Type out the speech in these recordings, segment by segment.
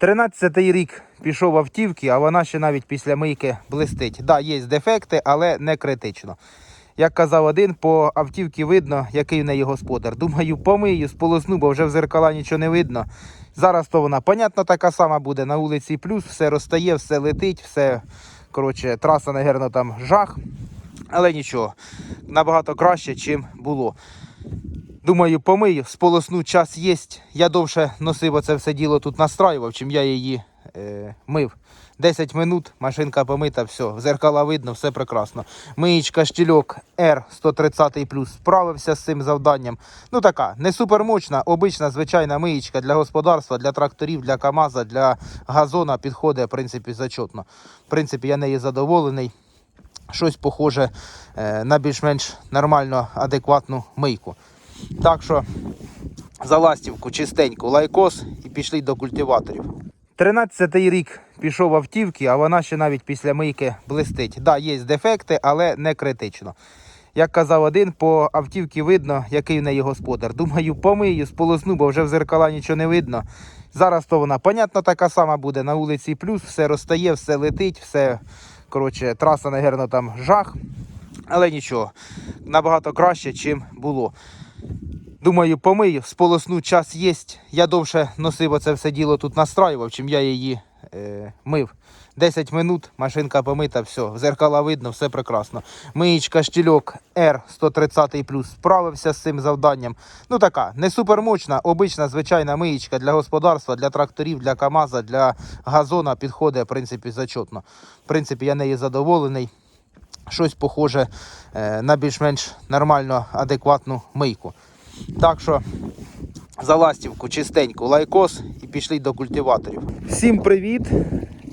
13-й рік пішов автівки, а вона ще навіть після мийки блистить. Да, є дефекти, але не критично. Як казав один, по автівці видно, який в неї господар. Думаю, помию, сполосну, бо вже в зеркала нічого не видно. Зараз то вона, понятно, така сама буде на вулиці плюс, все розстає, все летить, все. Коротше, траса, напевно, там жах. Але нічого, набагато краще, чим було. Думаю, помию, сполосну час є. Я довше носив оце все діло тут настраював, чим я її е, мив. 10 минут, машинка помита, все, зеркала видно, все прекрасно. Миєчка штільок R130 справився з цим завданням. Ну така, не супермощна, обична, звичайна миєчка для господарства, для тракторів, для КАМАЗа, для газона підходить, в принципі, зачетно. В принципі, я нею задоволений. Щось похоже е, на більш-менш нормальну, адекватну мийку. Так що за ластівку чистеньку лайкос і пішли до культиваторів. 13-й рік пішов автівки, а вона ще навіть після мийки блистить. Да, є дефекти, але не критично. Як казав один, по автівці видно, який в неї господар. Думаю, помию, сполосну, бо вже в зеркала нічого не видно. Зараз то вона, понятно, така сама буде на вулиці плюс, все розстає, все летить, все. Коротше, траса, напевно, там жах. Але нічого, набагато краще, чим було. Думаю, помию, сполосну час є. Я довше носив оце все діло тут настраював, чим я її е, мив. 10 минут, машинка помита, все, зеркала видно, все прекрасно. Миєчка штільок R130 справився з цим завданням. Ну така, не супермощна, обична, звичайна миєчка для господарства, для тракторів, для КАМАЗа, для газона підходить, в принципі, зачетно. В принципі, я нею задоволений. Щось похоже е, на більш-менш нормальну, адекватну мийку. Так що за ластівку чистеньку лайкос і пішли до культиваторів. Всім привіт!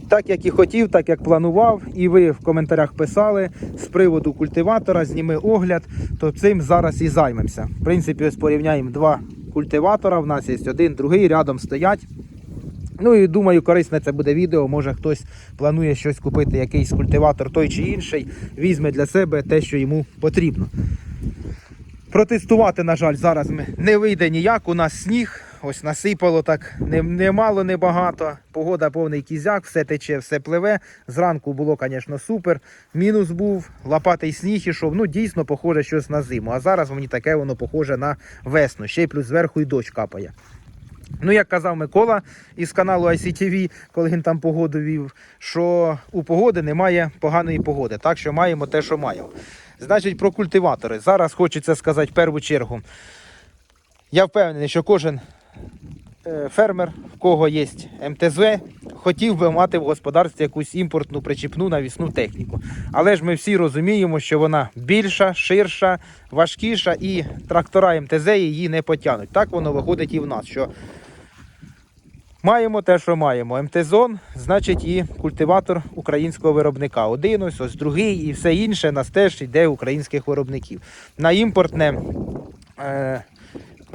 Так як і хотів, так як планував, і ви в коментарях писали з приводу культиватора, зніми огляд, то цим зараз і займемося. В принципі, ось порівняємо два культиватора. В нас є один, другий, рядом стоять. Ну і думаю, корисне це буде відео. Може хтось планує щось купити, якийсь культиватор той чи інший, візьме для себе те, що йому потрібно. Протестувати, на жаль, зараз не вийде ніяк. У нас сніг, ось насипало так не, не мало, не багато. Погода повний кізяк, все тече, все пливе. Зранку було, звісно, супер. Мінус був, лопатий сніг ішов. Ну, дійсно, похоже щось на зиму. А зараз мені таке воно похоже на весну. Ще й плюс зверху і дощ капає. Ну, як казав Микола із каналу ICTV, коли він там погоду вів, що у погоди немає поганої погоди, так що маємо те, що маємо. Значить, про культиватори. Зараз хочеться сказати в першу чергу. Я впевнений, що кожен фермер, в кого є МТЗ, хотів би мати в господарстві якусь імпортну причіпну навісну техніку. Але ж ми всі розуміємо, що вона більша, ширша, важкіша і трактора МТЗ її не потягнуть. Так воно виходить і в нас. що Маємо те, що маємо. МТЗон, значить, і культиватор українського виробника. Один ось, ось другий і все інше нас теж йде українських виробників. На імпортне е,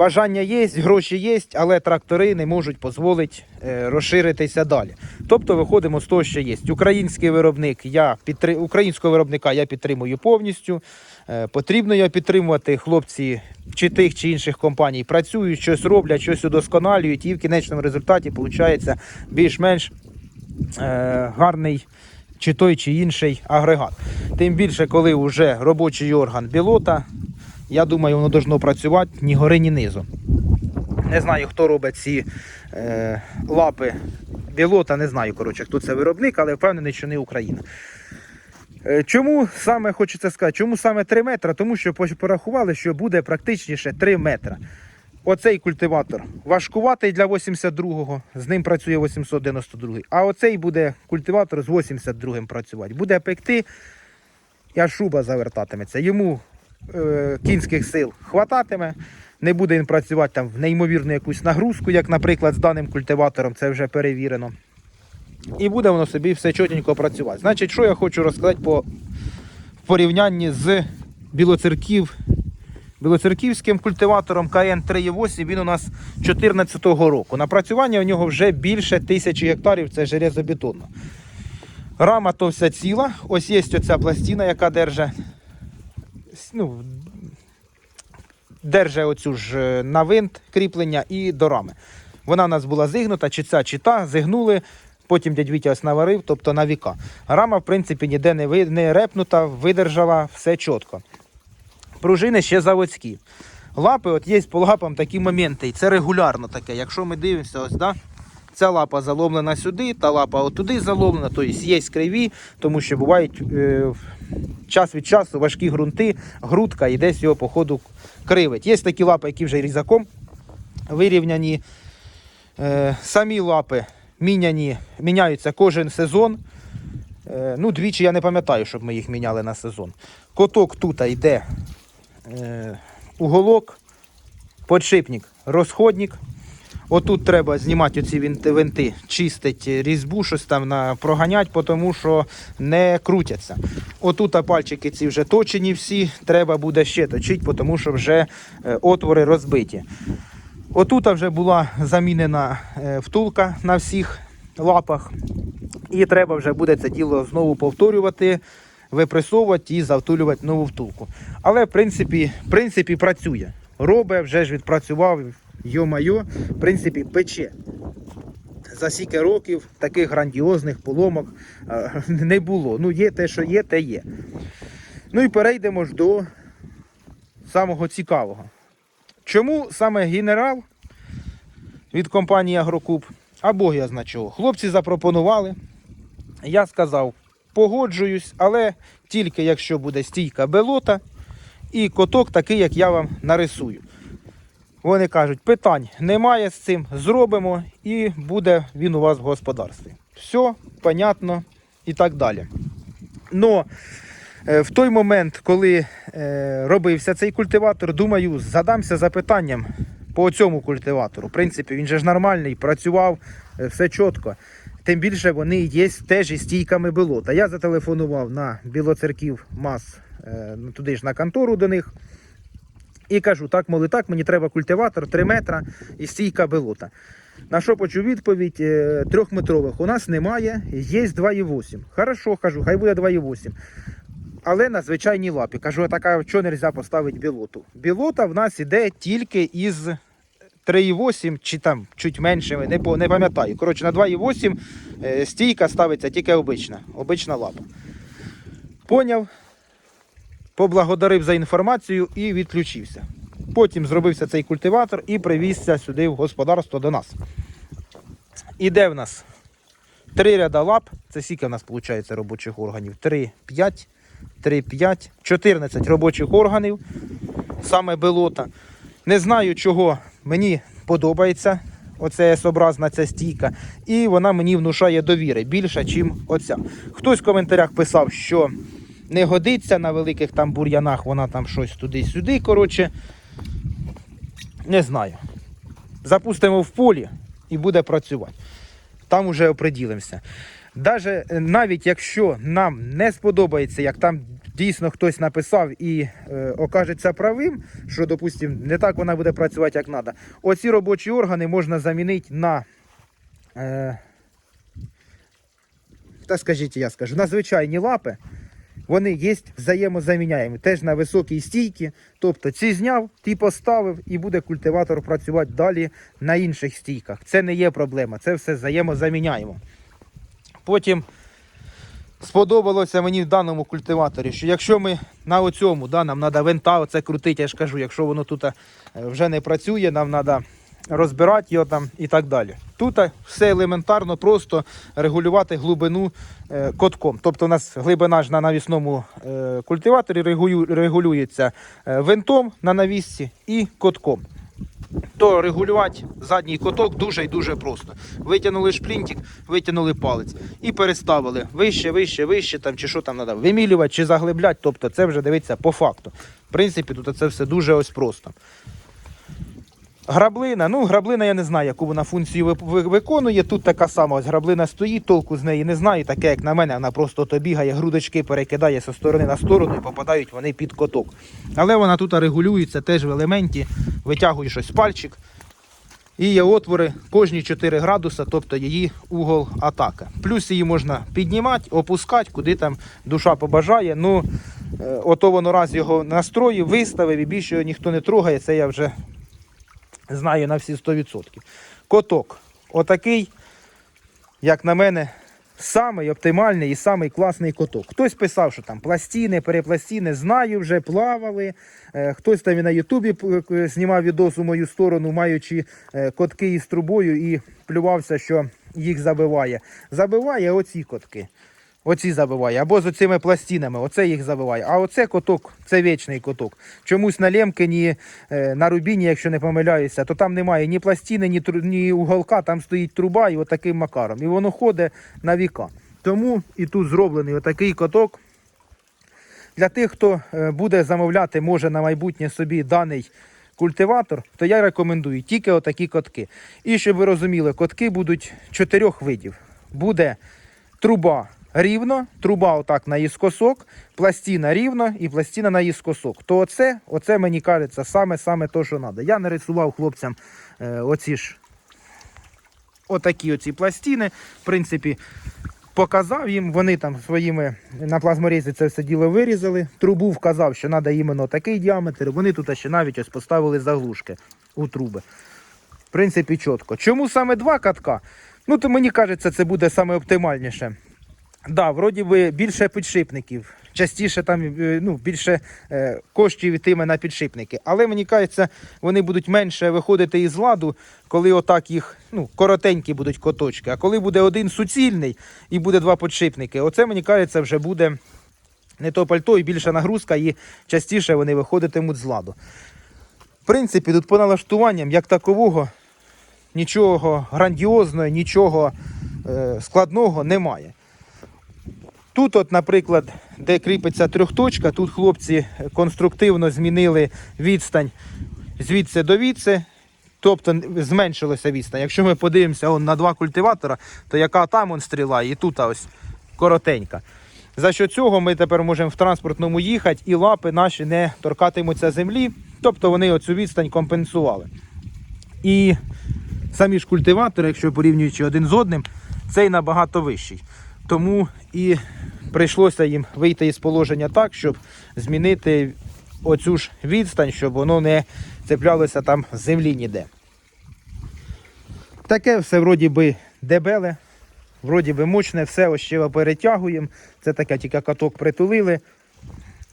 бажання є, гроші є, але трактори не можуть дозволити е, розширитися далі. Тобто виходимо з того, що є. Український виробник, я підтри... українського виробника я підтримую повністю. Е, потрібно його підтримувати. Хлопці чи тих чи інших компаній працюють, щось роблять, щось удосконалюють, і в кінечному результаті виходить більш-менш е, гарний чи той чи інший агрегат. Тим більше, коли вже робочий орган білота, я думаю, воно должно працювати ні гори, ні низу. Не знаю, хто робить ці е, лапи білота, не знаю, коротше, хто це виробник, але впевнений, що не Україна. Е, Чому саме хочеться сказати, чому саме 3 метри? Тому що порахували, що буде практичніше 3 метри. Оцей культиватор важкуватий для 82-го, з ним працює 892-й. А оцей буде культиватор з 82-м працювати. Буде пекти, і шуба завертатиметься. Йому кінських сил хвататиме, не буде він працювати там в неймовірну якусь нагрузку, як, наприклад, з даним культиватором, це вже перевірено. І буде воно собі все чотенько працювати. Значить, що я хочу розказати по в порівнянні з білоцерків, білоцерківським культиватором КН 3.8, він у нас 2014 року. Напрацювання у нього вже більше тисячі гектарів, це железобетонно. Рама то вся ціла. Ось є оця пластина, яка держить, ну, держить оцю ж е, на винт кріплення і до рами. Вона у нас була зигнута, чи ця, чи та, зигнули. Потім дядь Вітя ось наварив, тобто на віка. Рама, в принципі, ніде не, ви- не репнута, видержала все чітко. Пружини ще заводські. Лапи, от є по лапам такі моменти, і це регулярно таке. Якщо ми дивимося, ось, да, ця лапа заломлена сюди, та лапа отуди заломлена, тобто є криві, тому що бувають е, час від часу важкі ґрунти, грудка і десь його по ходу кривить. Є такі лапи, які вже різаком вирівняні. Е, самі лапи міняні, міняються кожен сезон. Е, ну, двічі я не пам'ятаю, щоб ми їх міняли на сезон. Коток тут йде е, уголок, подшипник, розходник. Отут треба знімати оці винти, чистити різьбу, щось там на, проганять, тому що не крутяться. Отут пальчики ці вже точені всі, треба буде ще точити, тому що вже е, отвори розбиті. Отут вже була замінена е, втулка на всіх лапах. І треба вже буде це діло знову повторювати, випресовувати і завтулювати нову втулку. Але в принципі, в принципі працює. Робе вже ж відпрацював, йо-майо, в принципі, пече. За стільки років таких грандіозних поломок е, не було. Ну, є те, що є, те є. Ну і перейдемо ж до самого цікавого. Чому саме генерал від компанії Агрокуб? А Бог я зна чого. Хлопці запропонували. Я сказав, погоджуюсь, але тільки якщо буде стійка белота і коток такий, як я вам нарисую. Вони кажуть, питань немає з цим, зробимо і буде він у вас в господарстві. Все, понятно і так далі. Но е, в той момент, коли е, робився цей культиватор, думаю, задамся запитанням по цьому культиватору. В принципі, він же ж нормальний, працював, е, все чітко. Тим більше вони є теж із стійками болота. Я зателефонував на Білоцерків МАЗ, ну, туди ж на контору до них. І кажу, так, моли так, мені треба культиватор 3 метра і стійка болота. На що почув відповідь е, трьохметрових у нас немає, є 2,8. Хорошо, кажу, хай буде 2,8. Але на звичайній лапі. Кажу, така чого не можна поставити білоту? Білота в нас іде тільки із 3,8 чи там чуть менше, не, не пам'ятаю. Коротше, на 2,8 е, стійка ставиться тільки обична, обична лапа. Поняв, поблагодарив за інформацію і відключився. Потім зробився цей культиватор і привізся сюди в господарство до нас. Іде в нас три ряда лап. Це скільки в нас виходить робочих органів? 3, 5, 3, 5, 14 робочих органів. Саме белота. Не знаю, чого мені подобається оця S-образна ця стійка, і вона мені внушає довіри більше, ніж оця. Хтось в коментарях писав, що не годиться на великих там бур'янах, вона там щось туди-сюди. Коротше, не знаю. Запустимо в полі і буде працювати. Там уже оприділимося. Даже, е, навіть якщо нам не сподобається, як там дійсно хтось написав і е, окажеться правим, що, допустимо, не так вона буде працювати, як треба, оці робочі органи можна замінити на. Е, та скажіть, я скажу, на звичайні лапи. Вони є взаємозаміняємі, теж на високій стійці. Тобто ці зняв, ти поставив і буде культиватор працювати далі на інших стійках. Це не є проблема, це все взаємозаміняємо. Потім сподобалося мені в даному культиваторі, що якщо ми на оцьому, да, нам треба винта, оце крутити, я ж кажу, якщо воно тут е, вже не працює, нам треба розбирати його там і так далі. Тут все елементарно, просто регулювати глибину е, котком. Тобто у нас глибина ж на навісному е, культиваторі регулюється е, винтом на навісці і котком то регулювати задній коток дуже і дуже просто. Витягнули шплінтик, витягнули палець і переставили вище, вище, вище, там, чи що там треба, вимілювати чи заглибляти. Тобто це вже дивиться по факту. В принципі, тут це все дуже ось просто. Граблина, ну граблина я не знаю, яку вона функцію ви- ви- виконує. Тут така сама ось граблина стоїть, толку з неї не знаю. Таке, як на мене, вона просто то бігає, грудочки перекидає зі сторони на сторону і попадають вони під коток. Але вона тут регулюється теж в елементі, витягує щось пальчик. І є отвори кожні 4 градуса, тобто її угол атаки. Плюс її можна піднімати, опускати, куди там душа побажає. Ну, е, ото воно раз його настроїв, виставив і більше його ніхто не трогає. Це я вже знаю на всі 100%. коток. Отакий, як на мене, самий оптимальний і самий класний коток. Хтось писав, що там пластини, перепластини, знаю вже, плавали. Е, Хтось там і на Ютубі е, знімав відос у мою сторону, маючи е, котки із трубою і плювався, що їх забиває. Забиває оці котки. Оці забиває. Або з оцими пластинами, оце їх забиває. А оце коток, це вічний коток. Чомусь на Лемкині, е, на Рубіні, якщо не помиляюся, то там немає ні пластини, ні, ні уголка, там стоїть труба і отаким макаром. І воно ходить на віка. Тому і тут зроблений отакий коток. Для тих, хто е, буде замовляти, може на майбутнє собі даний культиватор, то я рекомендую тільки отакі котки. І щоб ви розуміли, котки будуть чотирьох видів. Буде труба рівно, труба отак на іскосок, пластина рівно і пластина на іскосок. То оце, оце мені кажеться саме-саме то, що треба. Я нарисував хлопцям е, оці ж отакі оці пластини. В принципі, показав їм, вони там своїми на плазморізі це все діло вирізали. Трубу вказав, що треба іменно такий діаметр. Вони тут ще навіть ось поставили заглушки у труби. В принципі, чітко. Чому саме два катка? Ну, то мені кажеться, це буде саме оптимальніше. Да, вроді би більше підшипників. Частіше там е, ну, більше е, коштів йтиме на підшипники. Але мені кажеться, вони будуть менше виходити із ладу, коли отак їх ну, коротенькі будуть коточки. А коли буде один суцільний і буде два підшипники, оце мені кажеться, вже буде не то пальто і більша нагрузка, і частіше вони виходитимуть з ладу. В принципі, тут по налаштуванням, як такового, нічого грандіозного, нічого е, складного немає. Тут, от, наприклад, де кріпиться трьохточка, тут хлопці конструктивно змінили відстань звідси до відси, тобто зменшилася відстань. Якщо ми подивимося он, на два культиватора, то яка там он стріла, і тут ось коротенька. За що цього ми тепер можемо в транспортному їхати і лапи наші не торкатимуться землі, тобто вони оцю відстань компенсували. І самі ж культиватори, якщо порівнюючи один з одним, цей набагато вищий. Тому і прийшлося їм вийти із положення так, щоб змінити оцю ж відстань, щоб воно не цеплялося там з землі ніде. Таке все вроді би дебеле, вроді би мощне, все ще перетягуємо. Це таке тільки каток притулили.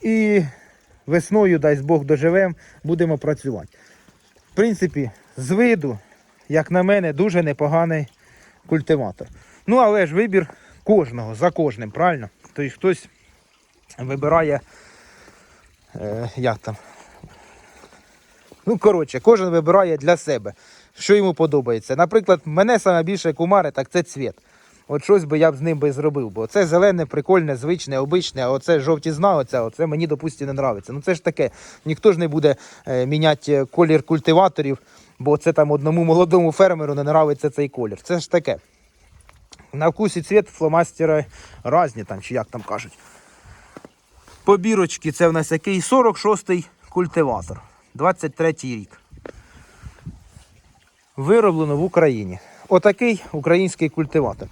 І весною, дасть Бог доживемо, будемо працювати. В принципі, з виду, як на мене, дуже непоганий культиватор. Ну, але ж вибір кожного, за кожним, правильно? Тобто хтось вибирає, е, як там. Ну, коротше, кожен вибирає для себе, що йому подобається. Наприклад, мене саме більше кумари, так це цвіт. От щось би я б з ним би зробив, бо це зелене, прикольне, звичне, обичне, а оце жовтізна, оця, оце мені, допустимо, не нравиться. Ну це ж таке, ніхто ж не буде е, міняти колір культиваторів, бо це там одному молодому фермеру не нравиться цей колір. Це ж таке. На вкус і цвіт фломастера різні там, чи як там кажуть. Побірочки це в нас який 46-й культиватор. 23-й рік. Вироблено в Україні. Отакий український культиватор.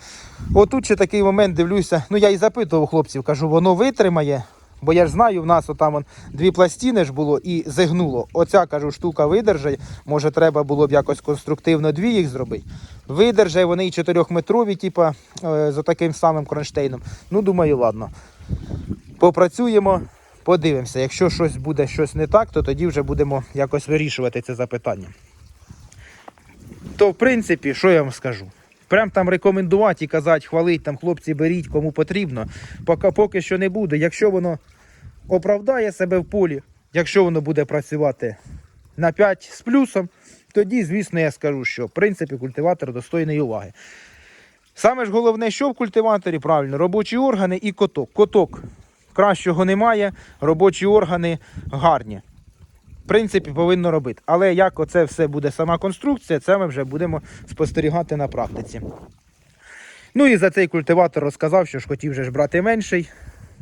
Отут ще такий момент дивлюся. Ну я і запитував хлопців, кажу, воно витримає. Бо я ж знаю, в нас отам он дві пластини ж було і зигнуло. Оця кажу, штука видержає. Може, треба було б якось конструктивно дві їх зробити. Видержає, вони і 4-метрові, типа, е, з таким самим кронштейном. Ну, думаю, ладно. Попрацюємо, подивимося. Якщо щось буде щось не так, то тоді вже будемо якось вирішувати це запитання. То, в принципі, що я вам скажу? Прям там рекомендувати і казати, хвалить, там хлопці беріть, кому потрібно. Поки, поки що не буде. Якщо воно оправдає себе в полі, якщо воно буде працювати на 5 з плюсом, тоді, звісно, я скажу, що в принципі культиватор достойний уваги. Саме ж головне, що в культиваторі, правильно, робочі органи і коток. Коток кращого немає, робочі органи гарні. Принципі, повинно робити. Але як оце все буде сама конструкція, це ми вже будемо спостерігати на практиці. Ну і за цей культиватор розказав, що ж хотів вже ж брати менший.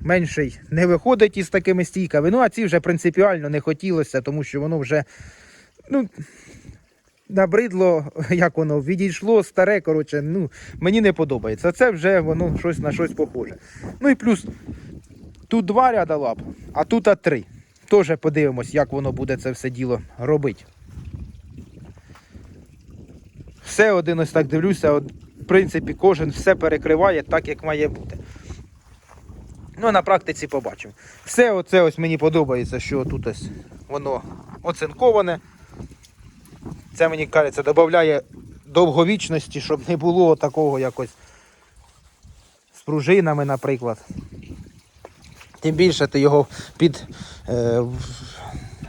Менший не виходить із такими стійками. Ну, а ці вже принципіально не хотілося, тому що воно вже ну, набридло, як воно, відійшло, старе, коротше, ну, мені не подобається. Це вже воно щось на щось похоже. Ну і плюс тут два ряда лап, а тут а три. Теж подивимось, як воно буде це все діло робити. Все один ось так дивлюся, от, в принципі, кожен все перекриває так, як має бути. Ну, на практиці побачимо. Все оце ось мені подобається, що тут ось воно оцинковане. Це мені кажеться, додає довговічності, щоб не було такого якось з пружинами, наприклад. Тим більше ти його під е,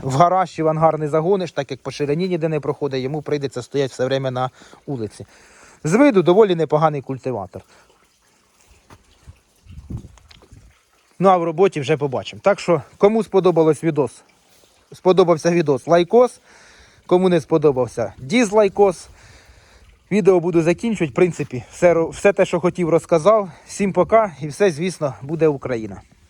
в- гараж в ангар не загониш, так як по ширині ніде не проходить, йому прийдеться стояти все время на вулиці. З виду доволі непоганий культиватор. Ну а в роботі вже побачимо. Так що, кому сподобалось відос, сподобався відос, лайкос. Кому не сподобався, дізлайкос. Відео буду закінчувати. В принципі, все, все те, що хотів, розказав. Всім пока і все, звісно, буде Україна.